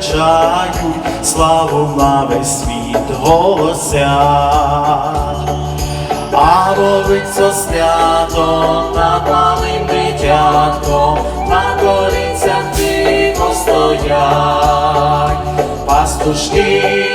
величають, славу на весь світ голосять. А вовиця свято над малим дитятком, на корицях тихо стоять, пастушки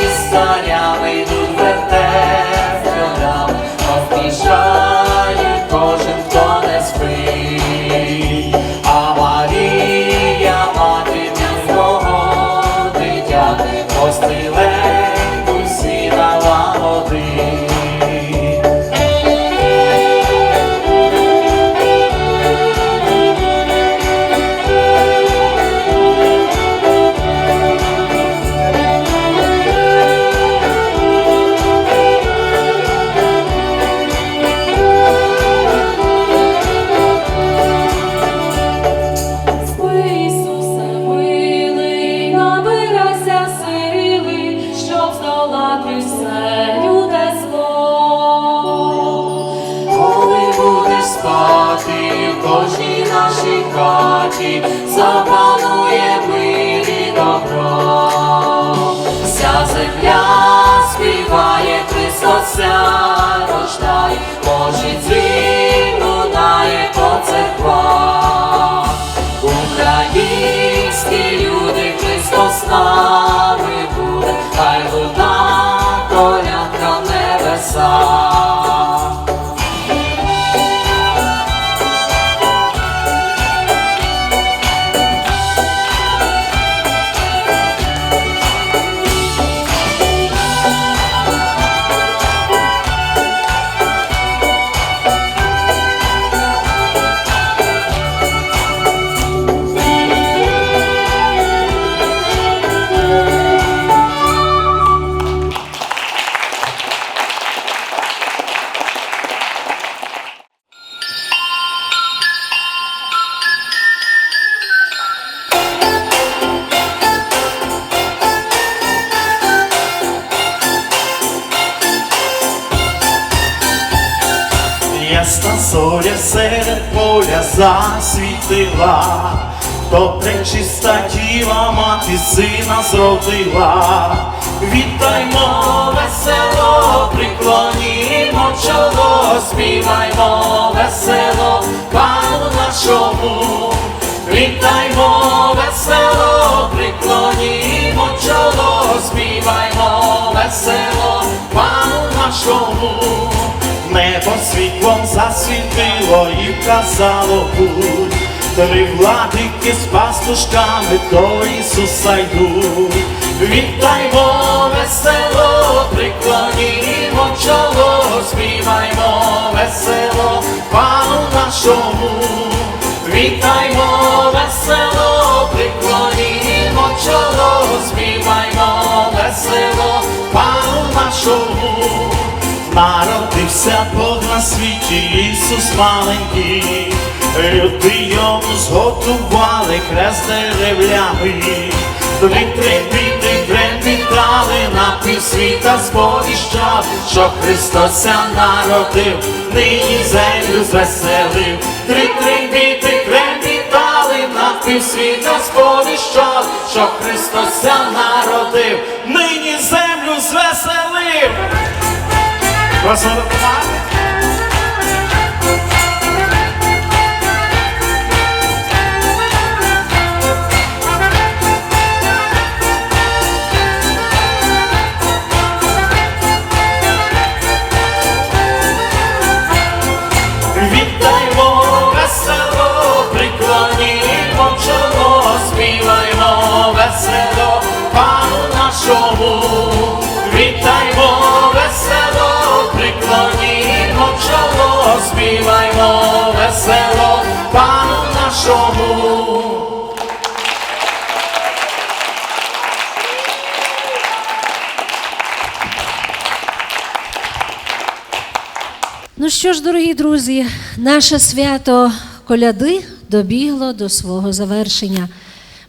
спати в кожній нашій хаті, запанує мир і добро. Вся земля співає Христося рождає, Божий дзвін Ясна зоря серед поля засвітила, то пречиста діва мати сина зродила. Вітаймо весело, приклонімо чоло, співаймо весело, пану нашому. Вітаймо весело, приклонімо чоло, співаймо весело, пану нашому. Світлом засвітило і вказало путь. Три владики з пастушками до Ісуса йдуть. Вітаймо весело, приклонімо чоло, співаймо весело, пану нашому. Вітаймо весело, приклонімо чоло, співаймо весело, пану нашому. Народився Бог на Ісус маленький, люди йому зготували хрест деревляний. Три трепіти трепітали на півсвіта сповіщав, що Христося народив, нині землю звеселив. Три трепіти трепітали на півсвіта сповіщав, що Христося народив, нині землю звеселив. Прошу Ну що ж, дорогі друзі, наше свято коляди добігло до свого завершення.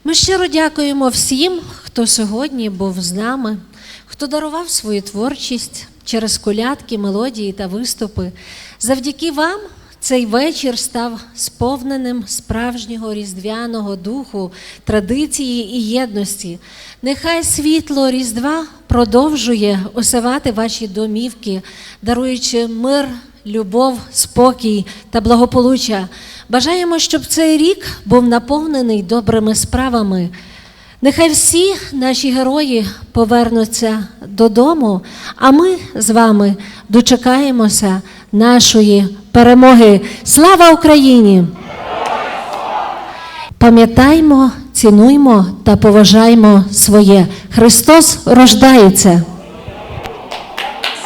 Ми щиро дякуємо всім, хто сьогодні був з нами, хто дарував свою творчість через колядки, мелодії та виступи. Завдяки вам цей вечір став сповненим справжнього різдвяного духу, традиції і єдності. Нехай світло Різдва продовжує осявати ваші домівки, даруючи мир, любов, спокій та благополуччя. Бажаємо, щоб цей рік був наповнений добрими справами. Нехай всі наші герої повернуться додому, а ми з вами дочекаємося нашої перемоги. Слава Україні! Пам'ятаймо, цінуймо та поважаймо своє. Христос рождається.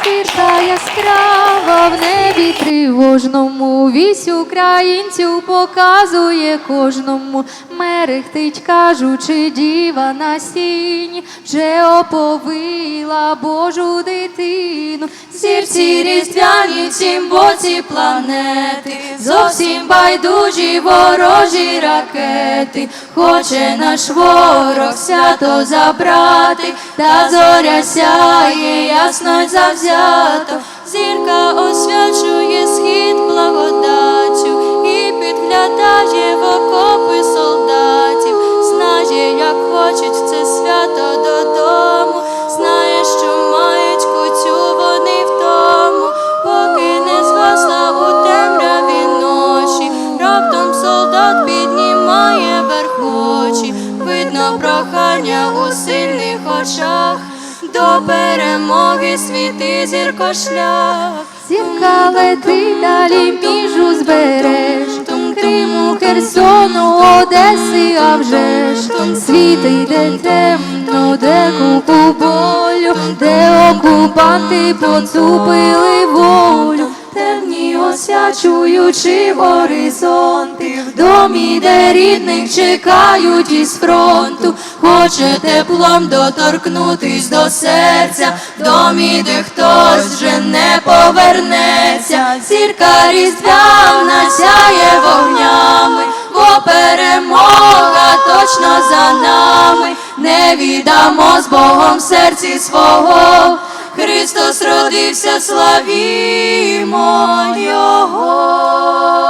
Світа яскрава в небі тривожному, вісь українців показує кожному, мерехтить, кажучи, діва на сіні, вже оповила Божу дитину, зірці різдвяні в цім боці планети, зовсім байдужі ворожі ракети, хоче наш ворог свято забрати, та зоря сяє ясно завзято, зірка освячує схід благодаттю і підглядає в окопи солдатів, знає, як хочуть це свято додому, знає, що мають кутю вони в тому, поки не згасла у темряві ночі, раптом солдат піднімає верх очі, видно прохання у сильних очах. До перемоги світи зірко шлях. Зірка летить далі між узбереж, Том Криму, Херсону, Одеси, а вже ж Том світи, де темно, де купу болю, де окупанти поцупили волю. Темні освячуючи горизонти, в домі, де рідних чекають із фронту, хоче теплом доторкнутись до серця, в домі, де хтось вже не повернеться, зірка різдвяна сяє вогнями, бо перемога точно за нами, не віддамо з Богом серці свого. Христос родився, славімо Його.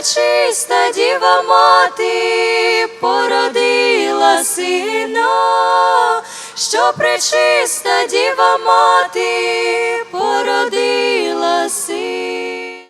Пречиста діва мати породила сина, що пречиста діва мати породила сина.